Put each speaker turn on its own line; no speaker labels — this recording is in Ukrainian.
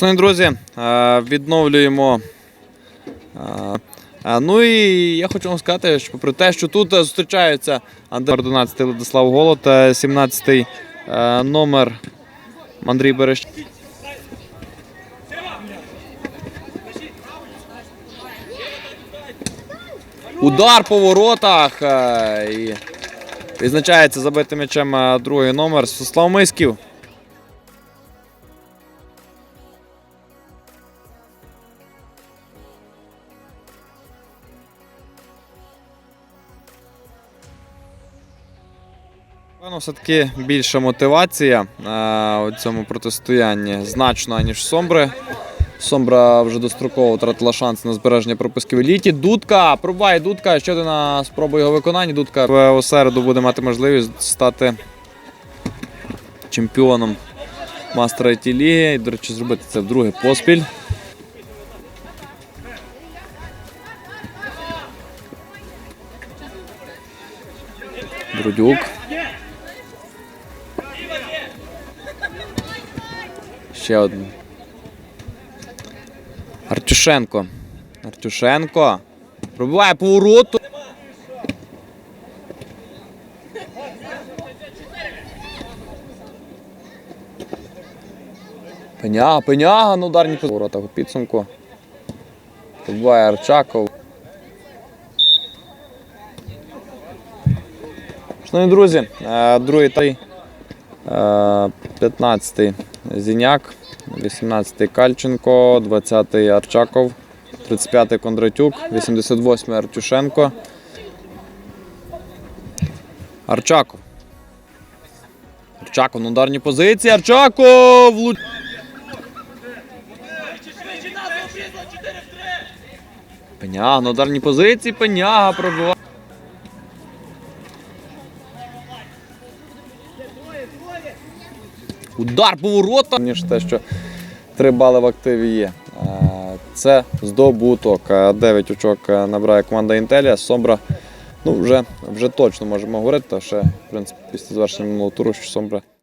Шановні друзі, е, відновлюємо. е, е, Ну і я хочу вам сказати, що попри те, що тут е, зустрічаються Андер 11 Владислав Голод, 17-й номер Андрій Берещ. Удар по воротах. е, І відзначається забитим м'ячем е, другий номер Святослав Мисків. Певно, все-таки більша мотивація е, у цьому протистоянні значно, ніж Сомбри. Сомбра вже достроково втратила шанс на збереження пропусків еліті. Дудка пробуває Дудка. Ще одна спроба його виконання. Дудка в- середу буде мати можливість стати чемпіоном мастера ті ліги. І, до речі, зробити це вдруге поспіль. Брудюк. Ще один. Артюшенко. Артюшенко. Пробиває повороту. Пеняга, пеняга на ударні поворотах у підсумку. Пробиває Арчаков. Шановні друзі, е, другий та 15-й Зіняк, 18-й Кальченко, 20-й Арчаков, 35-й Кондратюк, 88-й Артюшенко. Арчаков. Арчаков на ударній позиції. Арчаков! Пеняга на ударній позиції. Пеняга пробиває. Удар поворота, ніж те, що три бали в активі є. Е, Це здобуток. 9 очок е, набирає команда Інтелія. Сомбра, ну вже, вже точно можемо говорити, та ще в принципі, після завершення минулого туру, що Сомбра